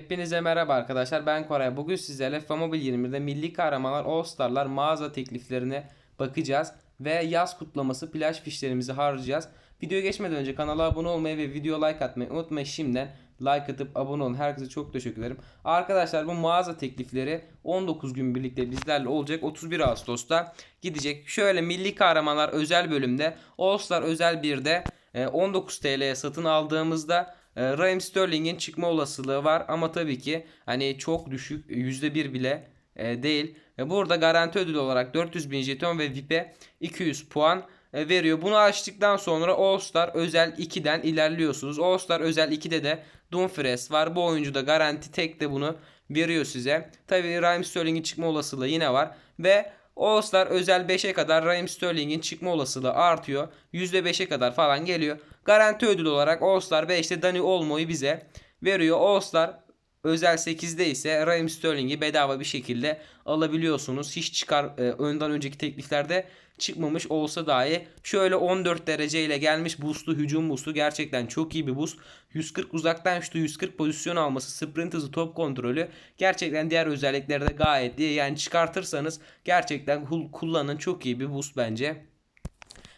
Hepinize merhaba arkadaşlar ben Koray. Bugün sizlerle FAMobil 20'de milli kahramanlar All Star'lar mağaza tekliflerine bakacağız. Ve yaz kutlaması plaj fişlerimizi harcayacağız. Videoya geçmeden önce kanala abone olmayı ve video like atmayı unutmayın. Şimdiden like atıp abone olun. Herkese çok teşekkür ederim. Arkadaşlar bu mağaza teklifleri 19 gün birlikte bizlerle olacak. 31 Ağustos'ta gidecek. Şöyle milli kahramanlar özel bölümde All Star özel 1'de e, 19 TL'ye satın aldığımızda e, Raheem Sterling'in çıkma olasılığı var ama tabii ki hani çok düşük %1 bile e, değil. E, Burada garanti ödül olarak 400 bin jeton ve VIP'e 200 puan e, veriyor. Bunu açtıktan sonra All Star özel 2'den ilerliyorsunuz. All Star özel 2'de de Dumfries var. Bu oyuncu da garanti tek de bunu veriyor size. Tabii Raheem Sterling'in çıkma olasılığı yine var ve All Star özel 5'e kadar Raheem Sterling'in çıkma olasılığı artıyor. %5'e kadar falan geliyor. Garanti ödül olarak All Star 5'te Dani Olmo'yu bize veriyor. All Star özel 8'de ise Raheem Sterling'i bedava bir şekilde alabiliyorsunuz. Hiç çıkar e, önden önceki tekliflerde çıkmamış olsa dahi şöyle 14 dereceyle gelmiş boostlu hücum boostlu gerçekten çok iyi bir boost. 140 uzaktan şutu 140 pozisyon alması sprint hızı top kontrolü gerçekten diğer özelliklerde gayet iyi. Yani çıkartırsanız gerçekten kul- kullanın çok iyi bir boost bence.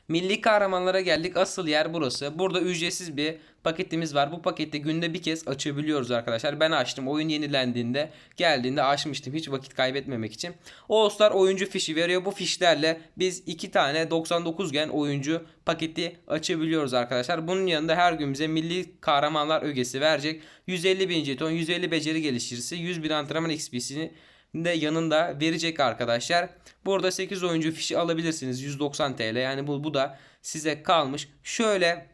Milli kahramanlara geldik. Asıl yer burası. Burada ücretsiz bir paketimiz var. Bu pakette günde bir kez açabiliyoruz arkadaşlar. Ben açtım. Oyun yenilendiğinde geldiğinde açmıştım. Hiç vakit kaybetmemek için. All Star oyuncu fişi veriyor. Bu fişlerle biz iki tane 99 gen oyuncu paketi açabiliyoruz arkadaşlar. Bunun yanında her gün bize milli kahramanlar ögesi verecek. 150 bin jeton, 150 beceri geliştirisi, 100 bin antrenman XP'sini de yanında verecek arkadaşlar. Burada 8 oyuncu fişi alabilirsiniz 190 TL. Yani bu, bu da size kalmış. Şöyle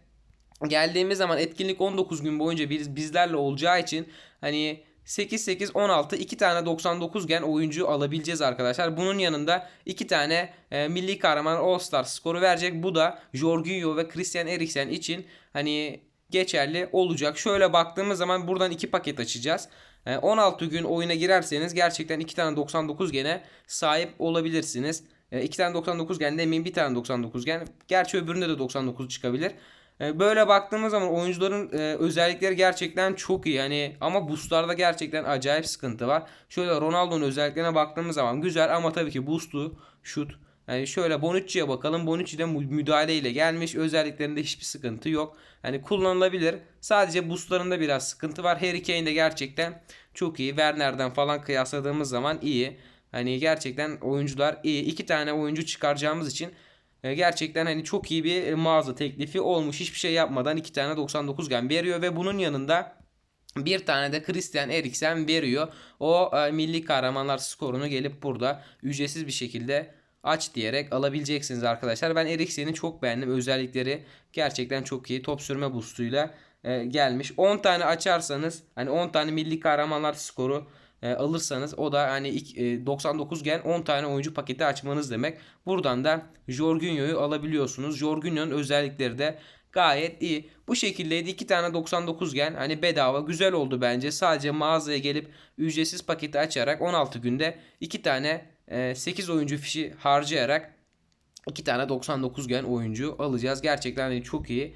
geldiğimiz zaman etkinlik 19 gün boyunca biz bizlerle olacağı için hani 8 8 16 2 tane 99 gen oyuncu alabileceğiz arkadaşlar. Bunun yanında 2 tane e, milli kahraman All Star skoru verecek. Bu da Jorginho ve Christian Eriksen için hani geçerli olacak. Şöyle baktığımız zaman buradan iki paket açacağız. E, 16 gün oyuna girerseniz gerçekten 2 tane 99 gene sahip olabilirsiniz. 2 tane 99 gen demeyin bir tane 99 gen. Gerçi öbüründe de 99 çıkabilir. E, Böyle baktığımız zaman oyuncuların e, özellikleri gerçekten çok iyi. Yani ama boostlarda gerçekten acayip sıkıntı var. Şöyle Ronaldo'nun özelliklerine baktığımız zaman güzel ama tabii ki boost'u, şut. Yani şöyle Bonucci'ye bakalım. Bonucci de mü- müdahaleyle gelmiş. Özelliklerinde hiçbir sıkıntı yok. Hani kullanılabilir. Sadece boostlarında biraz sıkıntı var. Harry Kane de gerçekten çok iyi. Werner'den falan kıyasladığımız zaman iyi. Hani gerçekten oyuncular iyi. İki tane oyuncu çıkaracağımız için e, Gerçekten hani çok iyi bir e, mağaza teklifi olmuş. Hiçbir şey yapmadan iki tane 99 gen veriyor ve bunun yanında bir tane de Christian Eriksen veriyor. O e, milli kahramanlar skorunu gelip burada ücretsiz bir şekilde aç diyerek alabileceksiniz arkadaşlar. Ben Eriksen'i çok beğendim. Özellikleri gerçekten çok iyi. Top sürme boostuyla e, gelmiş. 10 tane açarsanız hani 10 tane milli kahramanlar skoru e, alırsanız o da hani e, 99 gen 10 tane oyuncu paketi açmanız demek. Buradan da Jorginho'yu alabiliyorsunuz. Jorginho'nun özellikleri de gayet iyi. Bu şekildeydi. 2 tane 99 gen hani bedava güzel oldu bence. Sadece mağazaya gelip ücretsiz paketi açarak 16 günde 2 tane 8 oyuncu fişi harcayarak 2 tane 99 gen oyuncu alacağız. Gerçekten hani çok iyi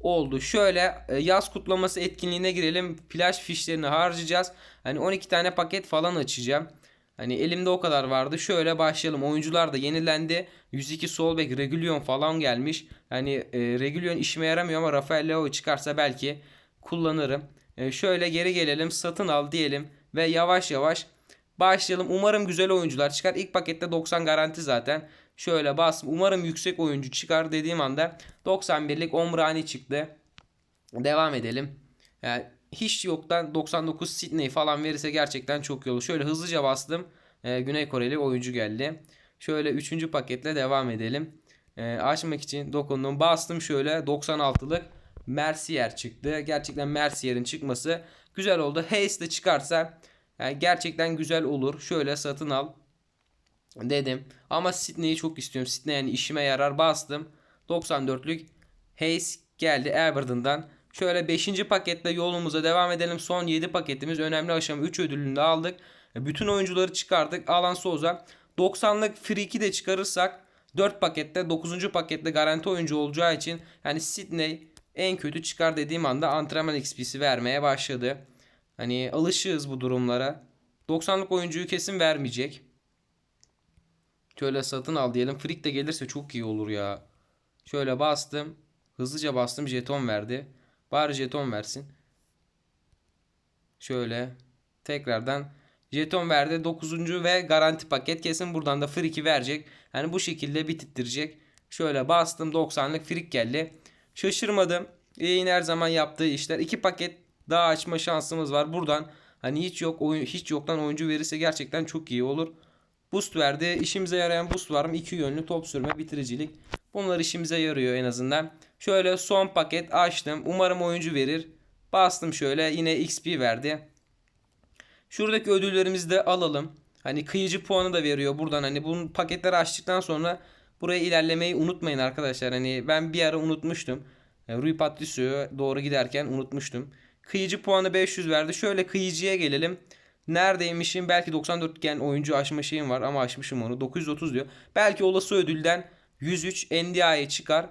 oldu. Şöyle e, yaz kutlaması etkinliğine girelim. Plaj fişlerini harcayacağız. Hani 12 tane paket falan açacağım. Hani elimde o kadar vardı. Şöyle başlayalım. Oyuncular da yenilendi. 102 sol bek Regulion falan gelmiş. Hani e, Regulion işime yaramıyor ama Rafael Leo çıkarsa belki kullanırım. E, şöyle geri gelelim. Satın al diyelim ve yavaş yavaş başlayalım. Umarım güzel oyuncular çıkar. İlk pakette 90 garanti zaten. Şöyle bas. Umarım yüksek oyuncu çıkar dediğim anda 91'lik Omrani çıktı. Devam edelim. Yani hiç yoktan 99 Sydney falan verirse gerçekten çok iyi olur. Şöyle hızlıca bastım. Ee, Güney Koreli oyuncu geldi. Şöyle 3. paketle devam edelim. Ee, açmak için dokundum. Bastım şöyle 96'lık Mercier çıktı. Gerçekten Mercier'in çıkması güzel oldu. Hayes de çıkarsa yani gerçekten güzel olur. Şöyle satın al dedim. Ama Sydney'i çok istiyorum. Sydney yani işime yarar. Bastım. 94'lük Hayes geldi Everton'dan. Şöyle 5. paketle yolumuza devam edelim. Son 7 paketimiz önemli aşama 3 ödülünü de aldık. Bütün oyuncuları çıkardık. Alan Souza 90'lık free de çıkarırsak 4 pakette 9. pakette garanti oyuncu olacağı için yani Sydney en kötü çıkar dediğim anda antrenman XP'si vermeye başladı. Hani alışığız bu durumlara. 90'lık oyuncuyu kesin vermeyecek. Şöyle satın al diyelim. Frick de gelirse çok iyi olur ya. Şöyle bastım. Hızlıca bastım. Jeton verdi. Bari jeton versin. Şöyle tekrardan jeton verdi. 9. ve garanti paket. Kesin buradan da Frick'i verecek. Yani bu şekilde bitirttirecek. Şöyle bastım 90'lık Frick geldi. Şaşırmadım. Yayın her zaman yaptığı işler. 2 paket daha açma şansımız var. Buradan hani hiç yok oyun hiç yoktan oyuncu verirse gerçekten çok iyi olur. Boost verdi. İşimize yarayan boost var mı? İki yönlü top sürme bitiricilik. Bunlar işimize yarıyor en azından. Şöyle son paket açtım. Umarım oyuncu verir. Bastım şöyle yine XP verdi. Şuradaki ödüllerimizi de alalım. Hani kıyıcı puanı da veriyor buradan. Hani bunun paketleri açtıktan sonra buraya ilerlemeyi unutmayın arkadaşlar. Hani ben bir ara unutmuştum. E, Rui Patricio'ya doğru giderken unutmuştum. Kıyıcı puanı 500 verdi. Şöyle kıyıcıya gelelim. Neredeymişim? Belki 94 gen oyuncu aşma şeyim var ama aşmışım onu. 930 diyor. Belki olası ödülden 103 NDI'ye çıkar.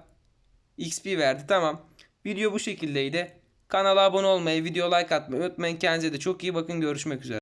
XP verdi. Tamam. Video bu şekildeydi. Kanala abone olmayı, video like atmayı unutmayın. Kendinize de çok iyi bakın. Görüşmek üzere.